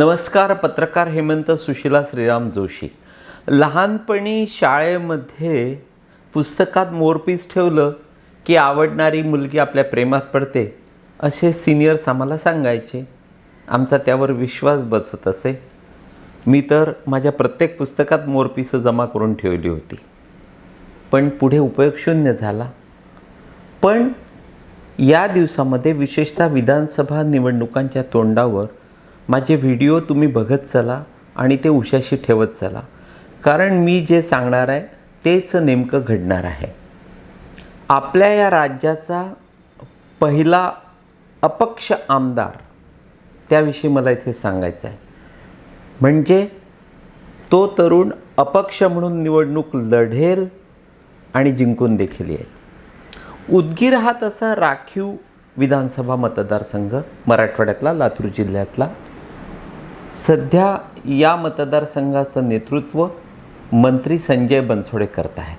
नमस्कार पत्रकार हेमंत सुशिला श्रीराम जोशी. लहानपणी शाळेमध्ये पुस्तकात मोरपीस ठेवलं की आवडणारी मुलगी आपल्या प्रेमात पडते असे सिनियर्स आम्हाला सांगायचे. आमचा त्यावर विश्वास बसत असे. मी तर माझ्या प्रत्येक पुस्तकात मोरपीसं जमा करून ठेवली होती. पण पुढे उपयोग शून्य झाला. पण या दिवसामध्ये विशेषतः विधानसभा निवडणुकांच्या तोंडावर माझे व्हिडिओ तुम्ही बघत चला आणि ते उशाशी ठेवत चला. कारण मी जे सांगणार आहे तेच नेमकं घडणार आहे. आपल्या या राज्याचा पहिला अपक्ष आमदार त्याविषयी मला इथे सांगायचं आहे. म्हणजे तो तरुण अपक्ष म्हणून निवडणूक लढेल आणि जिंकून देखील येईल. उदगीर हा तसा राखीव विधानसभा मतदारसंघ मराठवाड्यातला लातूर जिल्ह्यातला. सध्या या मतदारसंघाचं नेतृत्व मंत्री संजय बनसोडे करत आहेत.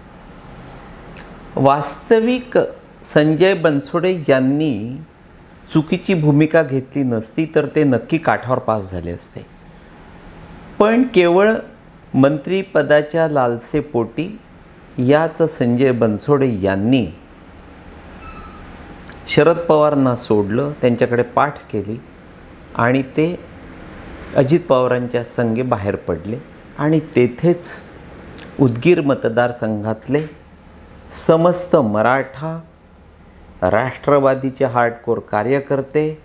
वास्तविक संजय बनसोडे यांनी चुकीची भूमिका घेतली नसती तर ते नक्की काठावर पास झाले असते. पण केवळ मंत्रीपदाच्या लालसेपोटी याच संजय बनसोडे यांनी शरद पवारांना सोडलं त्यांच्याकडे पाठ केली आणि ते अजित पवारांच्या संघे बाहेर पडले आणि तेथेच उदगीर मतदारसंघातले समस्त मराठा राष्ट्रवादीचे हार्डकोर कार्यकर्ते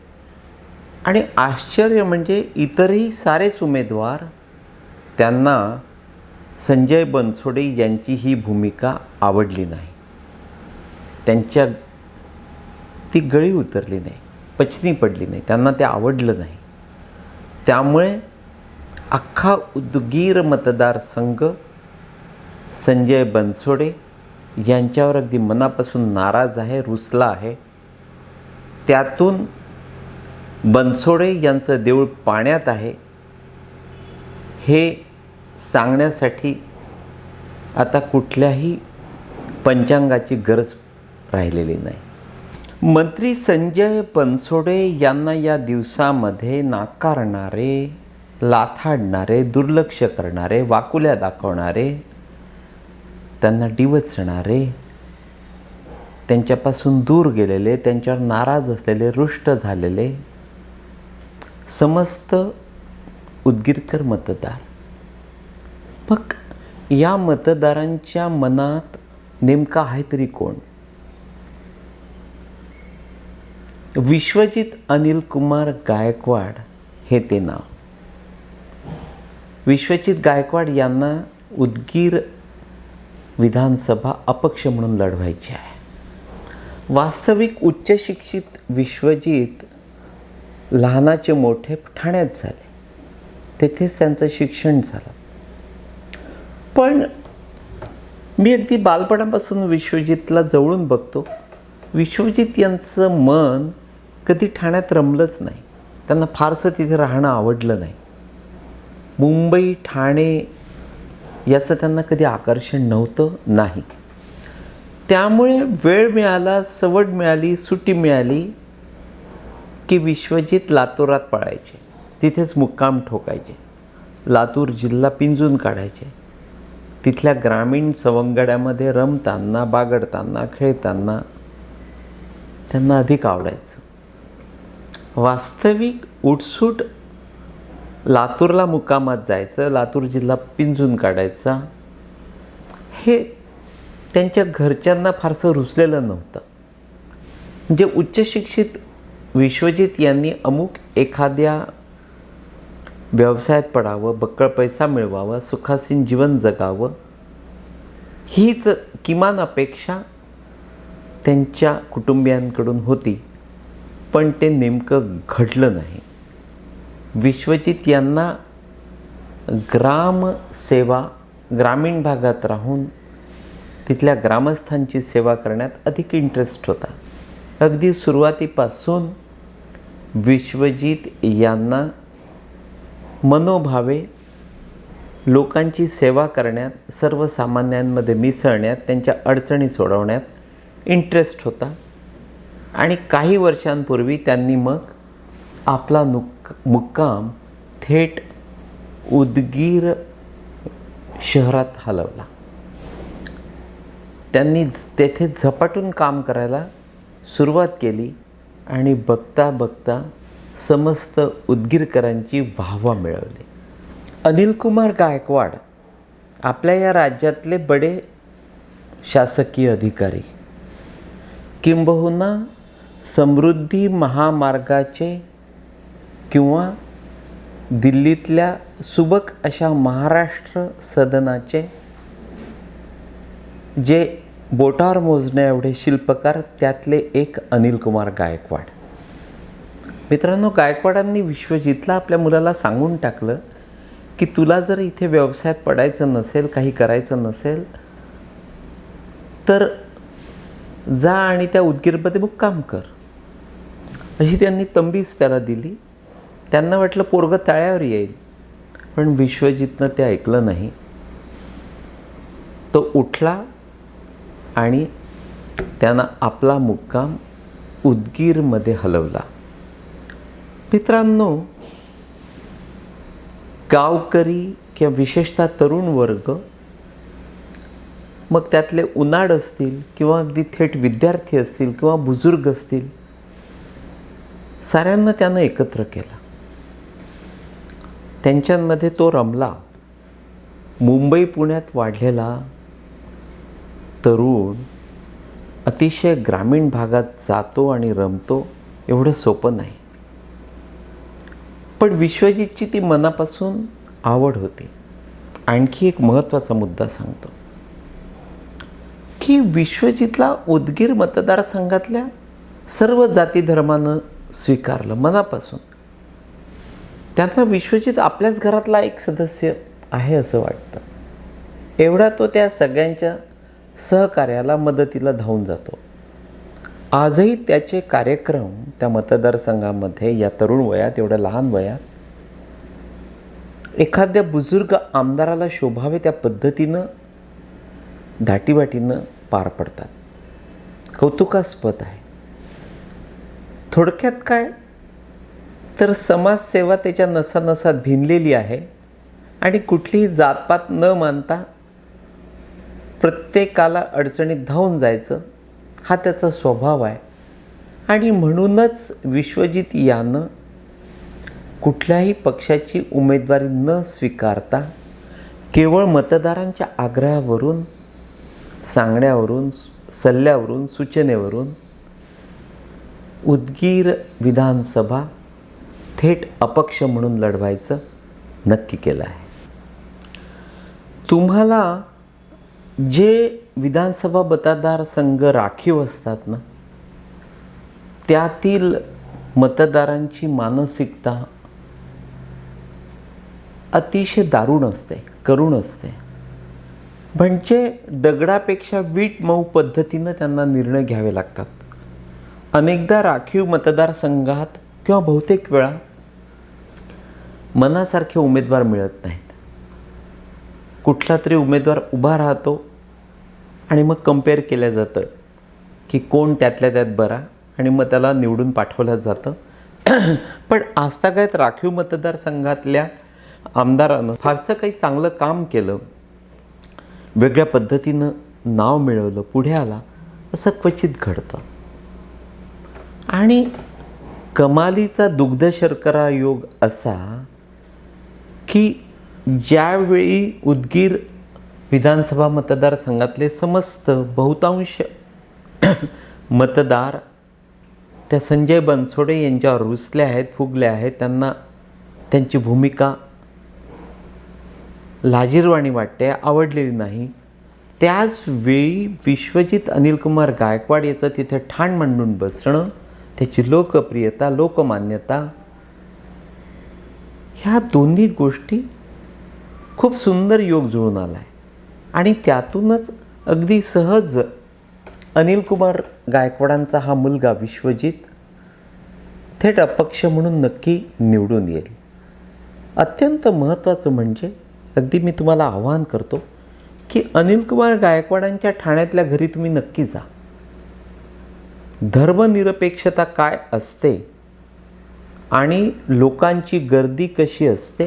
आणि आश्चर्य म्हणजे इतरही सारेच उमेदवार त्यांना संजय बनसोडे यांची ही भूमिका आवडली नाही. त्यांच्या ती गळी उतरली नाही पचनी पडली नाही त्यांना ते आवडलं नाही. त्यामुळे अख्खा उदगीर मतदारसंघ संजय बनसोडे यांच्यावर अगदी मनापासून नाराज आहे रुसला आहे. त्यातून बनसोडे यांचं देऊळ पाण्यात आहे. हे सांगण्यासाठी आता कुठल्याही पंचांगाची गरज राहिलेली नाही. मंत्री संजय बनसोडे यांना या दिवसामध्ये नाकारणारे लाथाडणारे दुर्लक्ष करणारे वाकुल्या दाखवणारे त्यांना डिवचणारे त्यांच्यापासून दूर गेलेले त्यांच्यावर नाराज असलेले रुष्ट झालेले समस्त उदगीरकर मतदार. मग या मतदारांच्या मनात नेमका आहे तरी कोण? विश्वजित अनिल कुमार गायकवाड हे ते नाव. विश्वजित गायकवाड यांना उदगीर विधानसभा अपक्ष म्हणून लढवायची आहे. वास्तविक उच्च शिक्षित विश्वजित लहानाचे मोठे ठाण्यात झाले. तेथेच त्यांचं शिक्षण झालं. पण मी अगदी बालपणापासून विश्वजितला जवळून बघतो. विश्वजित यांचं मन कधी ठाण्यात रमलंच नाही. त्यांना फारसं तिथे राहणं आवडलं नाही. मुंबई ठाणे याचं त्यांना कधी आकर्षण नव्हतं नाही. त्यामुळे वेळ मिळाला सवड मिळाली सुट्टी मिळाली की विश्वजित लातूरात पळायचे. तिथेच मुक्काम ठोकायचे. लातूर जिल्हा पिंजून काढायचे. तिथल्या ग्रामीण सवंगड्यामध्ये रमताना बागडताना खेळताना त्यांना अधिक आवडायचं. वास्तविक उठसूट लातूरला मुक्कामात जायचं लातूर जिल्हा पिंजून काढायचा हे त्यांच्या घरच्यांना फारसं रुचलेलं नव्हतं. म्हणजे उच्चशिक्षित विश्वजित यांनी अमुक एखाद्या व्यवसायात पडावं बक्कळ पैसा मिळवावा सुखासीन जीवन जगावं हीच किमान अपेक्षा त्यांच्या कुटुंबियांकडून होती. पण ते नेमकं घडलं नाही. विश्वजित यांना ग्रामसेवा ग्रामीण भागात राहून तिथल्या ग्रामस्थांची सेवा करण्यात अधिक इंटरेस्ट होता. अगदी सुरुवातीपासून विश्वजित यांना मनोभावे लोकांची सेवा करण्यात सर्वसामान्यांमध्ये मिसळण्यात त्यांच्या अडचणी सोडवण्यात इंटरेस्ट होता. आणि काही वर्षांपूर्वी त्यांनी मग आपला नुक मुक्काम थेट उदगीर शहरात हलवला. त्यांनी तेथे झपाटून काम करायला सुरुवात केली आणि बघता बघता समस्त उदगीरकरांची वाहवा मिळवली. अनिलकुमार गायकवाड आपल्या या राज्यातले बडे शासकीय अधिकारी. किंबहुना समृद्धी महामार्गाचे किंवा दिल्लीतल्या सुबक अशा महाराष्ट्र सदनाचे जे बोटावर मोजण्या एवढे शिल्पकार त्यातले एक अनिल कुमार गायकवाड. मित्रांनो गायकवाडांनी विश्वजितला आपल्या मुलाला सांगून टाकलं की तुला जर इथे व्यवसायात पडायचं नसेल काही करायचं नसेल तर जा आणि त्या उदगीरमध्ये मुक्काम कर. अशी त्यांनी तंबीच त्याला दिली. त्यांना वाटलं पोरगं तळ्यावर येईल. पण विश्वजितनं ते ऐकलं नाही. तो उठला आणि त्यानं आपला मुक्काम उदगीरमध्ये हलवला. मित्रांनो गावकरी किंवा विशेषतः तरुण वर्ग मग त्यातले उन्हाड असतील किंवा अगदी थेट विद्यार्थी असतील किंवा बुजुर्ग असतील साऱ्यांना त्यानं एकत्र केलं. त्यांच्यामध्ये तो रमला. मुंबई पुण्यात वाढलेला तरुण अतिशय ग्रामीण भागात जातो आणि रमतो एवढं सोपं नाही. पण विश्वजितची ती मनापासून आवड होती. आणखी एक महत्त्वाचा मुद्दा सांगतो. की विश्वजितला उदगीर मतदारसंघातल्या सर्व जाती धर्मानं स्वीकारलं मनापासून. त्यांना विश्वजित आपल्याच घरातला एक सदस्य आहे असं वाटतं. एवढा तो त्या सगळ्यांच्या सहकार्याला मदतीला धावून जातो. आजही त्याचे कार्यक्रम त्या मतदारसंघामध्ये या तरुण वयात एवढ्या लहान वयात एखाद्या बुजुर्ग आमदाराला शोभावे त्या पद्धतीनं दाटीवाटीनं पार पडतात. कौतुकास्पद आहे. थोडक्यात काय? तर समाजसेवा त्याच्या नसानसात भिनलेली आहे आणि कुठलीही जातपात न मानता प्रत्येकाला अडचणीत धावून जायचं हा त्याचा स्वभाव आहे. आणि म्हणूनच विश्वजित यानं कुठल्याही पक्षाची उमेदवारी न स्वीकारता केवळ मतदारांच्या आग्रहावरून सांगण्यावरून सल्ल्यावरून सूचनेवरून उदगीर विधानसभा थेट अपक्ष म्हणून लढवायचं नक्की केलं आहे. तुम्हाला जे विधानसभा मतदारसंघ राखीव असतात ना त्यातील मतदारांची मानसिकता अतिशय दारुण असते करुण असते. म्हणजे दगडापेक्षा वीट मऊ पद्धतीनं त्यांना निर्णय घ्यावे लागतात. अनेकदा राखीव मतदारसंघात किंवा बहुतेक वेळा मनासारखे उमेदवार मिळत नाहीत. कुठला तरी उमेदवार उभा राहतो आणि मग कंपेअर केलं जातं की कोण त्यातल्या त्यात बरा आणि मग त्याला निवडून पाठवलं जातं. पण आजतागायत राखीव मतदारसंघातल्या आमदारानं फारसं काही चांगलं काम केलं वेगळ्या पद्धतीनं नाव मिळवलं पुढे आला असं क्वचित घडतं. आणि कमालीचा दुग्ध शर्करा योग असा की ज्यावेळी उदगीर विधानसभा मतदारसंघातले समस्त बहुतांश मतदार त्या संजय बनसोडे यांच्यावर रुसले आहेत फुगले आहेत त्यांना त्यांची भूमिका लाजीरवाणी वाटते आवडलेली नाही. त्याचवेळी विश्वजित अनिलकुमार गायकवाड याचं तिथे ठाण मांडून बसणं त्याची लोकप्रियता लोकमान्यता ह्या दोन्ही गोष्टी खूप सुंदर योग जुळून आला आहे आणि त्यातूनच अगदी सहज अनिल कुमार गायकवाडांचा हा मुलगा विश्वजित थेट अपक्ष म्हणून नक्की निवडून येईल. अत्यंत महत्त्वाचं म्हणजे अगदी मी तुम्हाला आवाहन करतो की अनिल कुमार गायकवाडांच्या ठाण्यातल्या घरी तुम्ही नक्की जा. धर्मनिरपेक्षता काय असते आणि लोकांची गर्दी कशी असते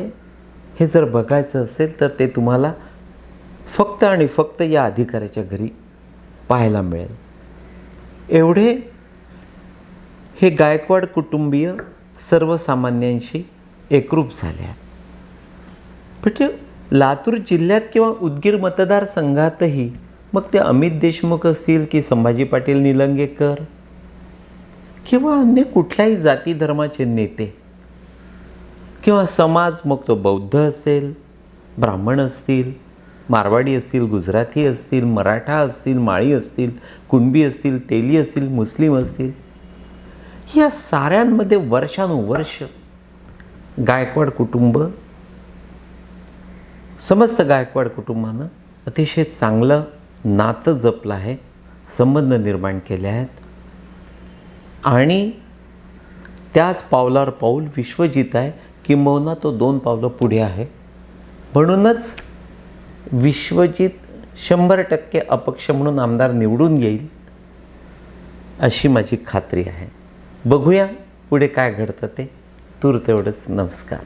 हे जर बघायचं असेल तर ते तुम्हाला फक्त आणि फक्त या अधिकाऱ्याच्या घरी पाहायला मिळेल. एवढे हे गायकवाड कुटुंबीय सर्वसामान्यांशी एकरूप झाले आहेत. म्हणजे लातूर जिल्ह्यात किंवा उदगीर मतदारसंघातही मग ते अमित देशमुख असतील की संभाजी पाटील निलंगेकर किंवा अन्य कुठल्याही जाती धर्माचे नेते किंवा समाज मग तो बौद्ध असेल ब्राह्मण असतील मारवाडी असतील गुजराती असतील मराठा असतील माळी असतील कुणबी असतील तेली असतील मुस्लिम असतील या साऱ्यांमध्ये वर्षानुवर्ष गायकवाड कुटुंब समस्त गायकवाड कुटुंबानं अतिशय चांगलं नातं जपलं आहे संबंध निर्माण केले आहेत. आणि त्याच पावलावर पाऊल विश्वजित आहे. किंबहुना तो दोन पावलं पुढे आहे. म्हणूनच विश्वजित शंभर टक्के अपक्ष म्हणून आमदार निवडून येईल अशी माझी खात्री आहे. बघूया पुढे काय घडतं ते. तूर तेवढंच नमस्कार.